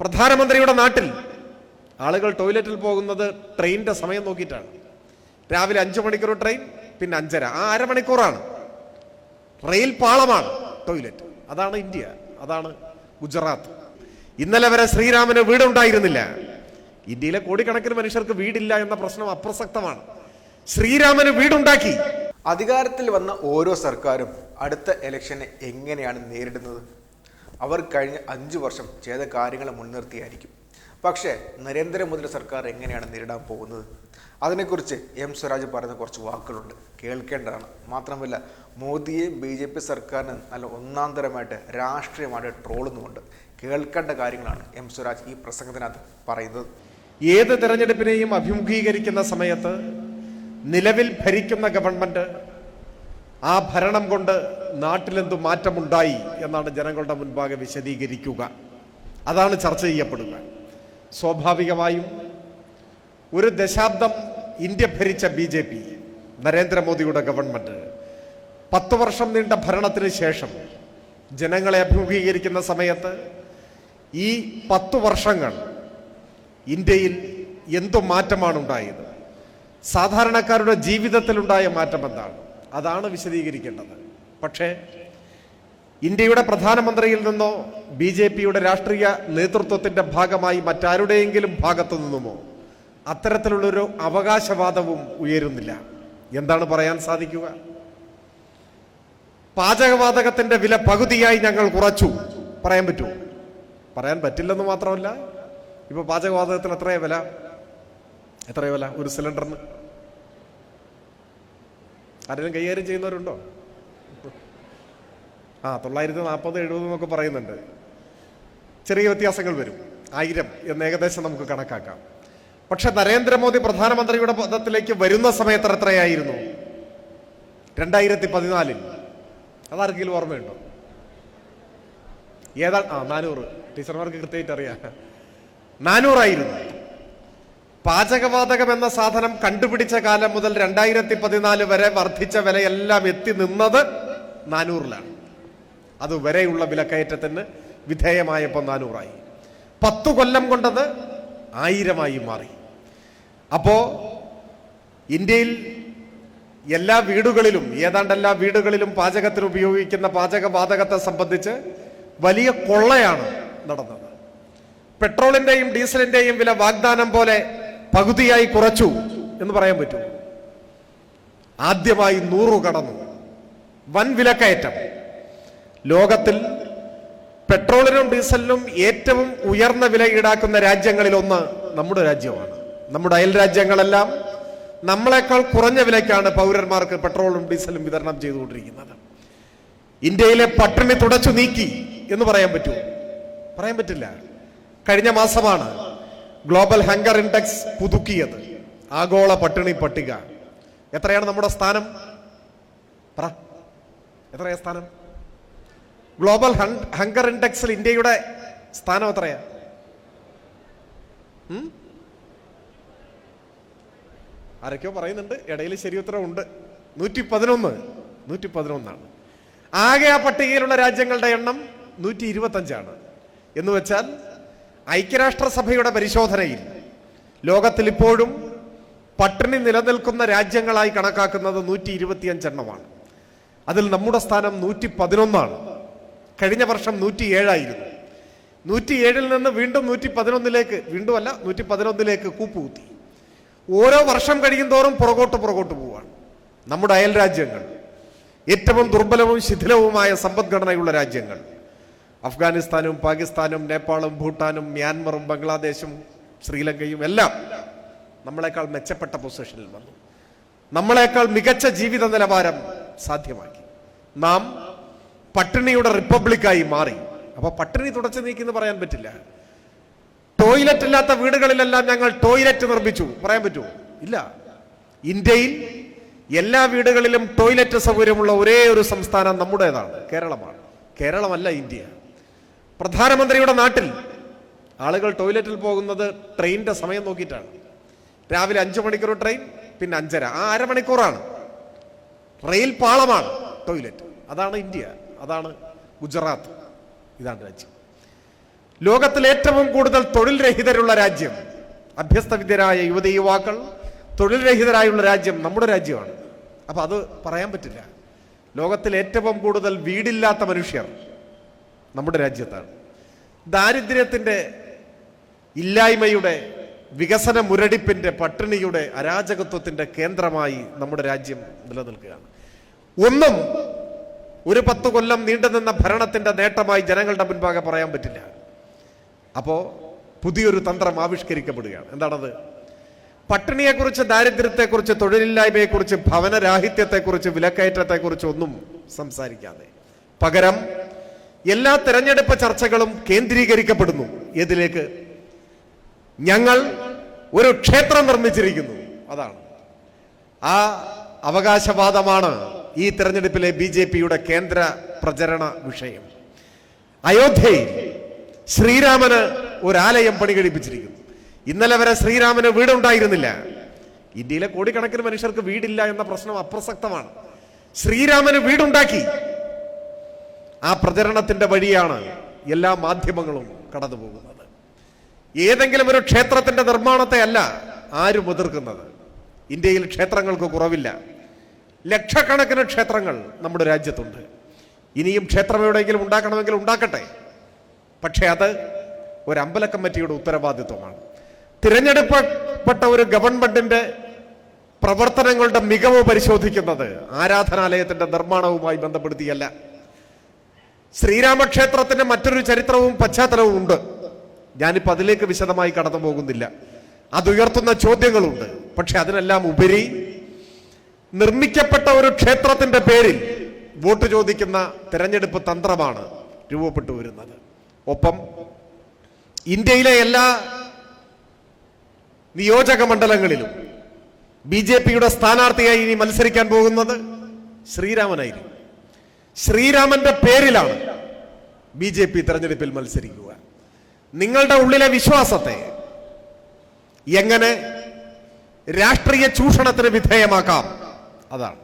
പ്രധാനമന്ത്രിയുടെ നാട്ടിൽ ആളുകൾ ടോയ്ലറ്റിൽ പോകുന്നത് ട്രെയിനിന്റെ സമയം നോക്കിയിട്ടാണ്. രാവിലെ അഞ്ചു മണിക്കൂർ ട്രെയിൻ പിന്നെ അഞ്ചര. ആ അരമണിക്കൂറാണ്. റെയിൽ പാളമാണ് ടോയ്ലറ്റ്. അതാണ് ഇന്ത്യ. അതാണ് ഗുജറാത്ത്. ഇന്നലെ വരെ ശ്രീരാമന് വീടുണ്ടായിരുന്നില്ല. ഇന്ത്യയിലെ കോടിക്കണക്കിന് മനുഷ്യർക്ക് വീടില്ല എന്ന പ്രശ്നം അപ്രസക്തമാണ്. ശ്രീരാമന് വീടുണ്ടാക്കി. അധികാരത്തിൽ വന്ന ഓരോ സർക്കാരും അടുത്ത ഇലക്ഷനെ എങ്ങനെയാണ് നേരിടുന്നത്? അവർ കഴിഞ്ഞ അഞ്ച് വർഷം ചെയ്ത കാര്യങ്ങളെ മുൻനിർത്തിയായിരിക്കും. പക്ഷേ നരേന്ദ്രമോദിയുടെ സർക്കാർ എങ്ങനെയാണ് നേരിടാൻ പോകുന്നത്? അതിനെക്കുറിച്ച് എം സ്വരാജ് പറയുന്ന കുറച്ച് വാക്കുകളുണ്ട്. കേൾക്കേണ്ടതാണ്. മാത്രമല്ല മോദിയെ ബി ജെ പി സർക്കാരിന് നല്ല ഒന്നാന്തരമായിട്ട് രാഷ്ട്രീയമായിട്ട് ട്രോളുന്നുമുണ്ട്. കേൾക്കേണ്ട കാര്യങ്ങളാണ് എം സ്വരാജ് ഈ പ്രസംഗത്തിനകത്ത് പറയുന്നത്. ഏത് തെരഞ്ഞെടുപ്പിനെയും അഭിമുഖീകരിക്കുന്ന സമയത്ത് നിലവിൽ ഭരിക്കുന്ന ഗവൺമെന്റ് ആ ഭരണം കൊണ്ട് നാട്ടിലെന്തു മാറ്റമുണ്ടായി എന്നാണ് ജനങ്ങളുടെ മുൻപാകെ വിശദീകരിക്കുക. അതാണ് ചർച്ച ചെയ്യപ്പെടുക സ്വാഭാവികമായും ഒരു ദശാബ്ദം ഇന്ത്യ ഭരിച്ച ബി ജെ പി നരേന്ദ്രമോദിയുടെ ഗവൺമെന്റ് പത്ത് വർഷം നീണ്ട ഭരണത്തിന് ശേഷം ജനങ്ങളെ അഭിമുഖീകരിക്കുന്ന സമയത്ത് ഈ പത്തു വർഷങ്ങൾ ഇന്ത്യയിൽ എന്തു മാറ്റമാണ് ഉണ്ടായത് സാധാരണക്കാരുടെ ജീവിതത്തിലുണ്ടായ മാറ്റം എന്താണ് അതാണ് വിശദീകരിക്കേണ്ടത്. പക്ഷേ ഇന്ത്യയുടെ പ്രധാനമന്ത്രിയിൽ നിന്നോ ബി ജെ പിയുടെ രാഷ്ട്രീയ നേതൃത്വത്തിന്റെ ഭാഗമായി മറ്റാരുടെയെങ്കിലും ഭാഗത്തു നിന്നുമോ അത്തരത്തിലുള്ളൊരു അവകാശവാദവും ഉയരുന്നില്ല. എന്താണ് പറയാൻ സാധിക്കുക? പാചകവാതകത്തിന്റെ വില പകുതിയായി ഞങ്ങൾ കുറച്ചു. പറയാൻ പറ്റുമോ പറയാൻ പറ്റില്ലെന്ന് മാത്രമല്ല ഇപ്പൊ പാചകവാതകത്തിന് എത്രയാ വില? എത്രയാ വില? ഒരു സിലിണ്ടറിന്? ആരെങ്കിലും കൈകാര്യം ചെയ്യുന്നവരുണ്ടോ? ആ തൊള്ളായിരത്തി നാൽപ്പത് എഴുപത് എന്നൊക്കെ പറയുന്നുണ്ട്. ചെറിയ വ്യത്യാസങ്ങൾ വരും. ആയിരം എന്ന് ഏകദേശം നമുക്ക് കണക്കാക്കാം. പക്ഷെ നരേന്ദ്രമോദി പ്രധാനമന്ത്രിയുടെ പദത്തിലേക്ക് വരുന്ന സമയത്ത് എത്രയായിരുന്നു? രണ്ടായിരത്തി പതിനാലിൽ അതാർക്കെങ്കിലും ഓർമ്മയുണ്ടോ? ഏതാ? ആ നാനൂറ്. ടീച്ചർമാർക്ക് കൃത്യമായിട്ട് അറിയാം. നാനൂറായിരുന്നു. പാചകവാതകം എന്ന സാധനം കണ്ടുപിടിച്ച കാലം മുതൽ രണ്ടായിരത്തി പതിനാല് വരെ വർദ്ധിച്ച വിലയെല്ലാം എത്തി നിന്നത് നാനൂറിലാണ്. അതുവരെയുള്ള വിലക്കയറ്റത്തിന് വിധേയമായപ്പോൾ നാനൂറായി. പത്തു കൊല്ലം കൊണ്ടത് ആയിരമായി മാറി. അപ്പോൾ ഇന്ത്യയിൽ എല്ലാ വീടുകളിലും ഏതാണ്ട് എല്ലാ വീടുകളിലും പാചകത്തിന് ഉപയോഗിക്കുന്ന പാചകവാതകത്തെ സംബന്ധിച്ച് വലിയ കൊള്ളയാണ് നടന്നത്. പെട്രോളിന്റെയും ഡീസലിന്റെയും വില വാഗ്ദാനം പോലെ പകുതിയായി കുറച്ചു എന്ന് പറയാൻ പറ്റൂ. ആദ്യമായി നൂറു കടന്നു. വൻ വിലക്കയറ്റം. ലോകത്തിൽ പെട്രോളിനും ഡീസലിനും ഏറ്റവും ഉയർന്ന വില ഈടാക്കുന്ന രാജ്യങ്ങളിൽ ഒന്ന് നമ്മുടെ രാജ്യമാണ്. നമ്മുടെ അയൽ രാജ്യങ്ങളെല്ലാം നമ്മളെക്കാൾ കുറഞ്ഞ വിലയ്ക്കാണ് പൗരന്മാർക്ക് പെട്രോളും ഡീസലും വിതരണം ചെയ്തുകൊണ്ടിരിക്കുന്നത്. ഇന്ത്യയിലെ പട്ടിണി തുടച്ചു നീക്കി എന്ന് പറയാൻ പറ്റുമോ? പറയാൻ പറ്റില്ല. കഴിഞ്ഞ മാസമാണ് ഗ്ലോബൽ ഹങ്കർ ഇൻഡെക്സ് പുതുക്കിയത്. ആഗോള പട്ടിണി പട്ടിക. എത്രയാണ് നമ്മുടെ സ്ഥാനം? പറ. എത്രയാണ് സ്ഥാനം? ഗ്ലോബൽ ഹങ്കർ ഇൻഡെക്സിൽ ഇന്ത്യയുടെ സ്ഥാനം എത്രയാ? ആരൊക്കെയോ പറയുന്നുണ്ട് ഇടയിൽ ശരി ഉത്തരം ഉണ്ട്. നൂറ്റി പതിനൊന്ന് നൂറ്റി പതിനൊന്നാണ് ആകെ ആ പട്ടികയിലുള്ള രാജ്യങ്ങളുടെ എണ്ണം നൂറ്റി ഇരുപത്തഞ്ചാണ് എന്ന് വെച്ചാൽ ഐക്യരാഷ്ട്രസഭയുടെ പരിശോധനയിൽ ലോകത്തിൽ ഇപ്പോഴും പട്ടിണി നിലനിൽക്കുന്ന രാജ്യങ്ങളായി കണക്കാക്കുന്നത് നൂറ്റി ഇരുപത്തിയഞ്ചെണ്ണമാണ് അതിൽ നമ്മുടെ സ്ഥാനം നൂറ്റി പതിനൊന്നാണ് കഴിഞ്ഞ വർഷം നൂറ്റി ഏഴായിരുന്നു നൂറ്റി ഏഴിൽ നിന്ന് വീണ്ടും നൂറ്റി പതിനൊന്നിലേക്ക് വീണ്ടും അല്ല നൂറ്റി പതിനൊന്നിലേക്ക് കൂപ്പുകുത്തി. ഓരോ വർഷം കഴിയും തോറും പുറകോട്ട് പുറകോട്ട് പോവുകയാണ് നമ്മുടെ അയൽ രാജ്യങ്ങൾ. ഏറ്റവും ദുർബലവും ശിഥിലവുമായ സമ്പദ്ഘടനയുള്ള രാജ്യങ്ങൾ. അഫ്ഗാനിസ്ഥാനും പാകിസ്ഥാനും നേപ്പാളും ഭൂട്ടാനും മ്യാൻമറും ബംഗ്ലാദേശും ശ്രീലങ്കയും എല്ലാം നമ്മളെക്കാൾ മെച്ചപ്പെട്ട പൊസിഷനിൽ വന്നു. നമ്മളെക്കാൾ മികച്ച ജീവിത നിലവാരം സാധ്യമാക്കി. നാം പട്ടിണിയുടെ റിപ്പബ്ലിക്കായി മാറി. അപ്പൊ പട്ടിണി തുടച്ചു നീക്കിന്ന് പറയാൻ പറ്റില്ല. ടോയ്ലറ്റ് ഇല്ലാത്ത വീടുകളിലെല്ലാം ഞങ്ങൾ ടോയ്ലറ്റ് നിർമ്മിച്ചു. പറയാൻ പറ്റുമോ? ഇല്ല. ഇന്ത്യയിൽ എല്ലാ വീടുകളിലും ടോയ്ലറ്റ് സൗകര്യമുള്ള ഒരേ ഒരു സംസ്ഥാനം നമ്മുടേതാണ്. കേരളമാണ്. കേരളമല്ല ഇന്ത്യ. പ്രധാനമന്ത്രിയുടെ നാട്ടിൽ ആളുകൾ ടോയ്ലറ്റിൽ പോകുന്നത് ട്രെയിനിന്റെ സമയം നോക്കിയിട്ടാണ്. രാവിലെ അഞ്ചു മണിക്കൂർ ട്രെയിൻ പിന്നെ അഞ്ചര. ആ അരമണിക്കൂറാണ്. റെയിൽ പാളമാണ് ടോയ്ലറ്റ്. അതാണ് ഇന്ത്യ. അതാണ് ഗുജറാത്ത്. ഇതാണ് രാജ്യം. ലോകത്തിൽ ഏറ്റവും കൂടുതൽ തൊഴിൽ രഹിതരുള്ള രാജ്യം അഭ്യസ്തവിദ്യരായ യുവതി യുവാക്കൾ തൊഴിൽ രഹിതരായുള്ള രാജ്യം നമ്മുടെ രാജ്യമാണ്. അപ്പം അത് പറയാൻ പറ്റില്ല. ലോകത്തിൽ ഏറ്റവും കൂടുതൽ വീടില്ലാത്ത മനുഷ്യർ നമ്മുടെ രാജ്യത്താണ്. ദാരിദ്ര്യത്തിന്റെ ഇല്ലായ്മയുടെ വികസന മുരടിപ്പിന്റെ പട്ടിണിയുടെ അരാജകത്വത്തിന്റെ കേന്ദ്രമായി നമ്മുടെ രാജ്യം നിലനിൽക്കുകയാണ്. ഒന്നും ഒരു പത്ത് കൊല്ലം നീണ്ടുനിന്ന ഭരണത്തിന്റെ നേട്ടമായി ജനങ്ങളുടെ മുൻപാകെ പറയാൻ പറ്റില്ല. അപ്പോൾ പുതിയൊരു തന്ത്രം ആവിഷ്കരിക്കപ്പെടുകയാണ്. എന്താണത്? പട്ടിണിയെക്കുറിച്ച് ദാരിദ്ര്യത്തെക്കുറിച്ച് തൊഴിലില്ലായ്മയെക്കുറിച്ച് ഭവനരാഹിത്യത്തെക്കുറിച്ച് വിലക്കയറ്റത്തെക്കുറിച്ച് ഒന്നും സംസാരിക്കാതെ. പകരം എല്ലാ തെരഞ്ഞെടുപ്പ് ചർച്ചകളും കേന്ദ്രീകരിക്കപ്പെടുന്നു. ഏതിലേക്ക്? ഞങ്ങൾ ഒരു ക്ഷേത്രം നിർമ്മിച്ചിരിക്കുന്നു. അതാണ്. ആ അവകാശവാദമാണ് ഈ തെരഞ്ഞെടുപ്പിലെ ബി ജെ പിയുടെ കേന്ദ്ര പ്രചരണ വിഷയം. അയോധ്യയിൽ ശ്രീരാമന് ഒരാലയം പണി കഴിപ്പിച്ചിരിക്കുന്നു ഇന്നലെ വരെ ശ്രീരാമന് വീടുണ്ടായിരുന്നില്ല. ഇന്ത്യയിലെ കോടിക്കണക്കിന് മനുഷ്യർക്ക് വീടില്ല എന്ന പ്രശ്നം അപ്രസക്തമാണ്. ശ്രീരാമന് വീടുണ്ടാക്കി. ആ പ്രചരണത്തിന്റെ വഴിയാണ് എല്ലാ മാധ്യമങ്ങളും കടന്നുപോകുന്നത്. ഏതെങ്കിലും ഒരു ക്ഷേത്രത്തിന്റെ നിർമ്മാണത്തെ അല്ല ആരും എതിർക്കുന്നത്. ഇന്ത്യയിൽ ക്ഷേത്രങ്ങൾക്ക് കുറവില്ല. ലക്ഷക്കണക്കിന് ക്ഷേത്രങ്ങൾ നമ്മുടെ രാജ്യത്തുണ്ട്. ഇനിയും ക്ഷേത്രം എവിടെയെങ്കിലും ഉണ്ടാക്കണമെങ്കിൽ ഉണ്ടാക്കട്ടെ. പക്ഷേ അത് ഒരു അമ്പല കമ്മിറ്റിയുടെ ഉത്തരവാദിത്വമാണ്. തിരഞ്ഞെടുക്കപ്പെട്ട ഒരു ഗവൺമെന്റിന്റെ പ്രവർത്തനങ്ങളുടെ മികവ് പരിശോധിക്കുന്നത് ആരാധനാലയത്തിന്റെ നിർമ്മാണവുമായി ബന്ധപ്പെടുത്തിയല്ല. ശ്രീരാമക്ഷേത്രത്തിന്റെ മറ്റൊരു ചരിത്രവും പശ്ചാത്തലവും ഉണ്ട്. ഞാനിപ്പോൾ അതിലേക്ക് വിശദമായി കടന്നു പോകുന്നില്ല അതുയർത്തുന്ന ചോദ്യങ്ങളുണ്ട്. പക്ഷെ അതിനെല്ലാം ഉപരി നിർമ്മിക്കപ്പെട്ട ഒരു ക്ഷേത്രത്തിന്റെ പേരിൽ വോട്ട് ചോദിക്കുന്ന തെരഞ്ഞെടുപ്പ് തന്ത്രമാണ് രൂപപ്പെട്ടു വരുന്നത്. ഒപ്പം ഇന്ത്യയിലെ എല്ലാ നിയോജക മണ്ഡലങ്ങളിലും ബി ജെ പിയുടെ സ്ഥാനാർത്ഥിയായി ഇനി മത്സരിക്കാൻ പോകുന്നത് ശ്രീരാമനായിരിക്കും ശ്രീരാമന്റെ പേരിലാണ് ബി ജെ പി തെരഞ്ഞെടുപ്പിൽ മത്സരിക്കുക. നിങ്ങളുടെ ഉള്ളിലെ വിശ്വാസത്തെ എങ്ങനെ രാഷ്ട്രീയ ചൂഷണത്തിന് വിധേയമാക്കാം? അതാണ്